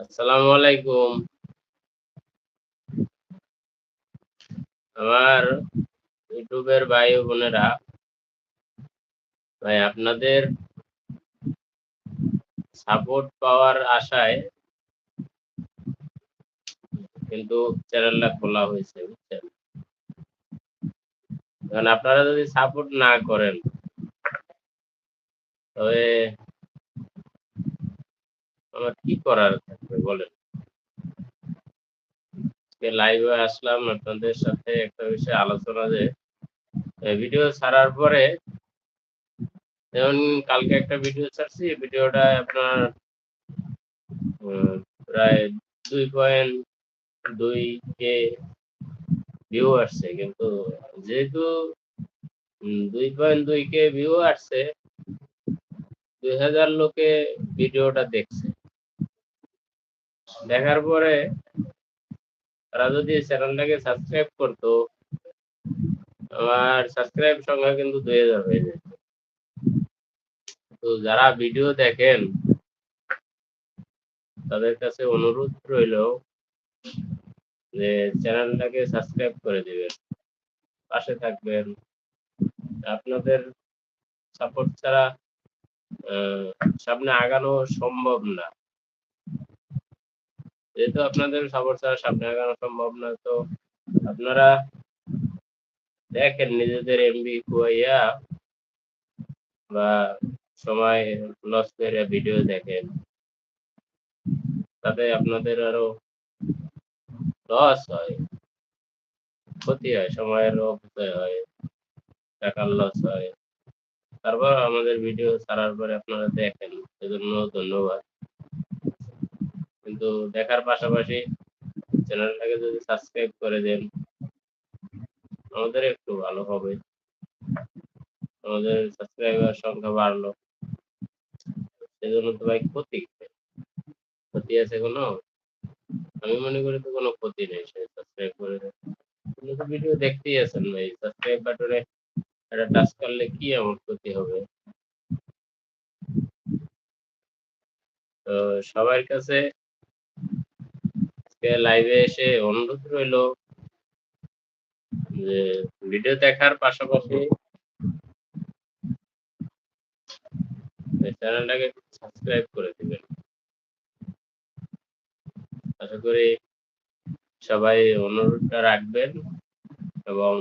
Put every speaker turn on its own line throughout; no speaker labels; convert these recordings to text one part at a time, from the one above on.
আসসালামু আলাইকুম আমার ইউটিউবের ভাই বোনেরা, ভাই, আপনাদের সাপোর্ট পাওয়ার আশায় কিন্তু চ্যানেলটা খোলা হয়েছে, বুঝছেন? কারণ আপনারা যদি সাপোর্ট না করেন, তবে আমার কি করার থাকবে বলেন? লাইভে আসলাম আপনাদের সাথে একটা বিষয়ে আলোচনা যে ভিডিও ছাড়ার পরে যেমন কালকে একটা ভিডিও ছাড়ছি ভিডিওটা আপনার প্রায় দুই পয়েন্ট দুই কে ভিউ আসছে। কিন্তু যেহেতু দুই পয়েন্ট দুই কে ভিউ আসছে, দুই হাজার লোকে ভিডিওটা দেখছে। দেখার পরে তারা যদি চ্যানেলটাকে সাবস্ক্রাইব করতো আমার সাবস্ক্রাইব সংখ্যা কিন্তু দুই হাজার হয়ে যেত। তো যারা ভিডিও দেখেন, তাদের কাছে অনুরোধ রইল যে চ্যানেলটাকে সাবস্ক্রাইব করে দিবেন, পাশে থাকবেন। আপনাদের সাপোর্ট ছাড়া সামনে আগানো সম্ভব না। যেহেতু আপনাদের সাপোর্ট ছাড়া সামনে আগানো সম্ভব না, তো আপনারা দেখেন নিজেদের এমবি কুয়াইয়া বা সময় লস করে ভিডিও দেখেন। তাতে আপনাদের আরও লস হয়, ক্ষতি হয়, সময়ের অপচয় হয়, টাকার লস হয়। তারপর আমাদের ভিডিও ছাড়ার পরে আপনারা দেখেন। সেজন্য ধন্যবাদ। কিন্তু দেখার পাশাপাশি চ্যানেলটাকে যদি সাবস্ক্রাইব করে দেন, আমাদের একটু ভালো হবে। আমাদের সাবস্ক্রাইবার সংখ্যা বাড়লো। সেজন্য তো ভাই ক্ষতি। ক্ষতি আছে কোনো? আমি মনে করি তো কোনো ক্ষতি নেই, সে সাবস্ক্রাইব করে দেন। তো ভিডিও দেখতেই আছেন ভাই সাবস্ক্রাইব বাটনে এটা টাচ করলে কি আমার ক্ষতি হবে? তো সবার কাছে লাইভে এসে অনুরোধ রইল যে ভিডিও দেখার পাশাপাশি চ্যানেলটাকে সাবস্ক্রাইব করে দিবেন। আশা করি সবাই অনুরোধটা রাখবেন এবং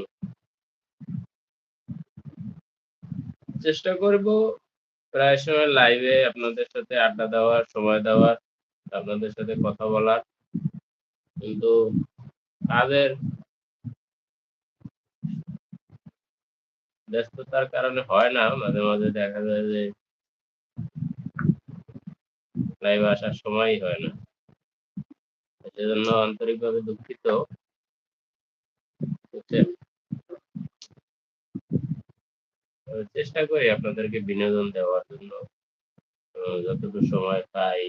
চেষ্টা করব প্রায় সময় লাইভে আপনাদের সাথে আড্ডা দেওয়ার, সময় দেওয়ার, আপনাদের সাথে কথা বলার। কিন্তু তাদের ব্যস্ততার কারণে হয় না। মাঝে মাঝে দেখা যায় যে লাইভে আসার সময়ই হয় না। সেজন্য আন্তরিকভাবে দুঃখিত। চেষ্টা করি আপনাদেরকে বিনোদন দেওয়ার জন্য। যতটুকু সময় পাই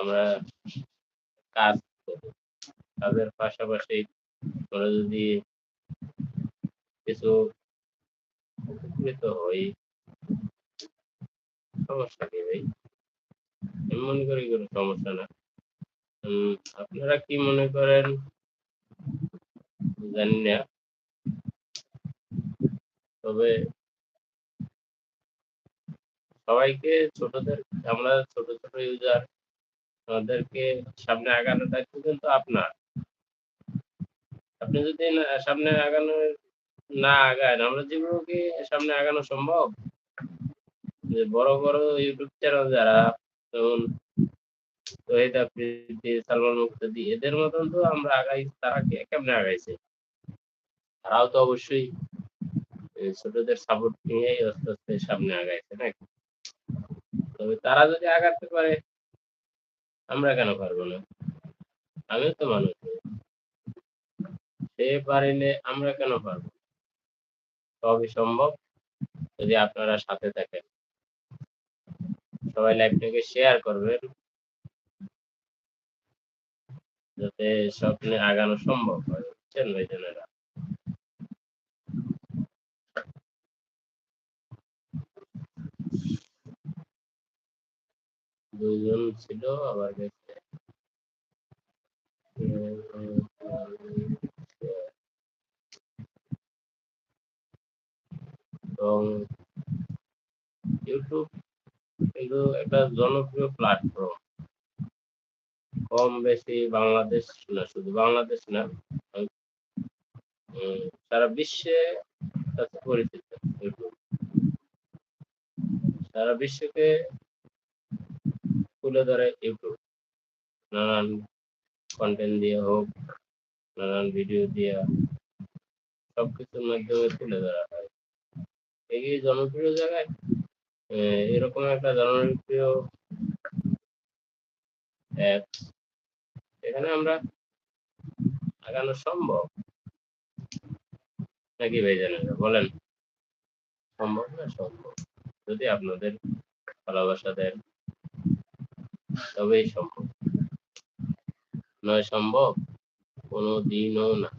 আমরা কাজ কাজের পাশাপাশি আমরা যদি কিছু উপকৃত হই, সমস্যা কি ভাই? আমি মনে করি কোনো সমস্যা না। আপনারা কি মনে করেন? জানি না। তবে সবাইকে ছোটদের, আমরা ছোট ছোট ইউজার আমাদেরকে সামনে আগানো দায়িত্ব কিন্তু আপনার। আপনি যদি সামনে আগানো, না আগান আমরা জীবনে কি সামনে আগানো সম্ভব? যে বড় বড় ইউটিউব চ্যানেল যারা, যেমন তহিদ আফ্রিদি সালমান মুক্তাদি এদের মতন তো আমরা আগাই, তারা কেমনে আগাইছে? তারাও তো অবশ্যই ছোটদের সাপোর্ট নিয়েই আস্তে আস্তে সামনে আগাইছে, নাকি? তবে তারা যদি আগাতে পারে, আমরা কেন পারব না? আমিও তো মানুষ। সে পারিলে আমরা কেন পারব? সবই সম্ভব যদি আপনারা সাথে থাকেন। সবাই লাইভটাকে শেয়ার করবেন। যাতে স্বপ্নে আগানো সম্ভব হয়, বুঝছেন ভাই জনেরা দুইজন ছিল, আবার গেছে এবং ইউটিউব কিন্তু একটা জনপ্রিয় প্ল্যাটফর্ম কম বেশি বাংলাদেশ না, শুধু বাংলাদেশ না সারা বিশ্বে পরিচিত ইউটিউব সারা বিশ্বকে তুলে ধরে ইউটিউব নানান কন্টেন্ট দিয়ে হোক, নানান ভিডিও দিয়ে সবকিছুর মাধ্যমে তুলে ধরা হয়। এই জনপ্রিয় জায়গায় এরকম একটা জনপ্রিয় অ্যাপ এখানে আমরা আগানো সম্ভব? নাকি ভাই জানেন বলেন। সম্ভব না সম্ভব? যদি আপনাদের ভালোবাসা দেন, তবেই সম্ভব। নয়, সম্ভব? কোনো দিনও না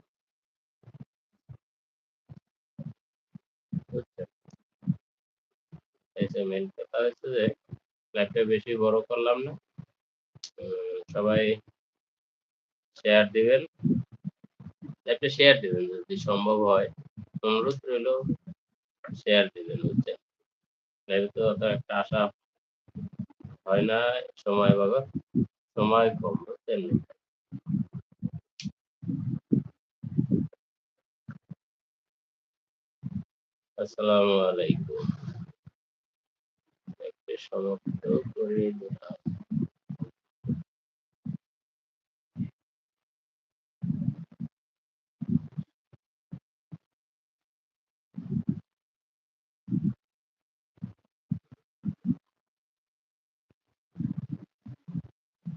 বুঝছেন এই যে মেন কথা হচ্ছে যে লাইফটা বেশি বড় করলাম না। সবাই শেয়ার দিবেন। একটা শেয়ার দিবেন, যদি সম্ভব হয়। অনুরোধ রইল শেয়ার দিবেন লাইভে তো অত একটা আশা হয় না, সময় বাবা, সময় কম, বুঝছেন? আসসালামু আলাইকুম। একটা সমাপ্ত করে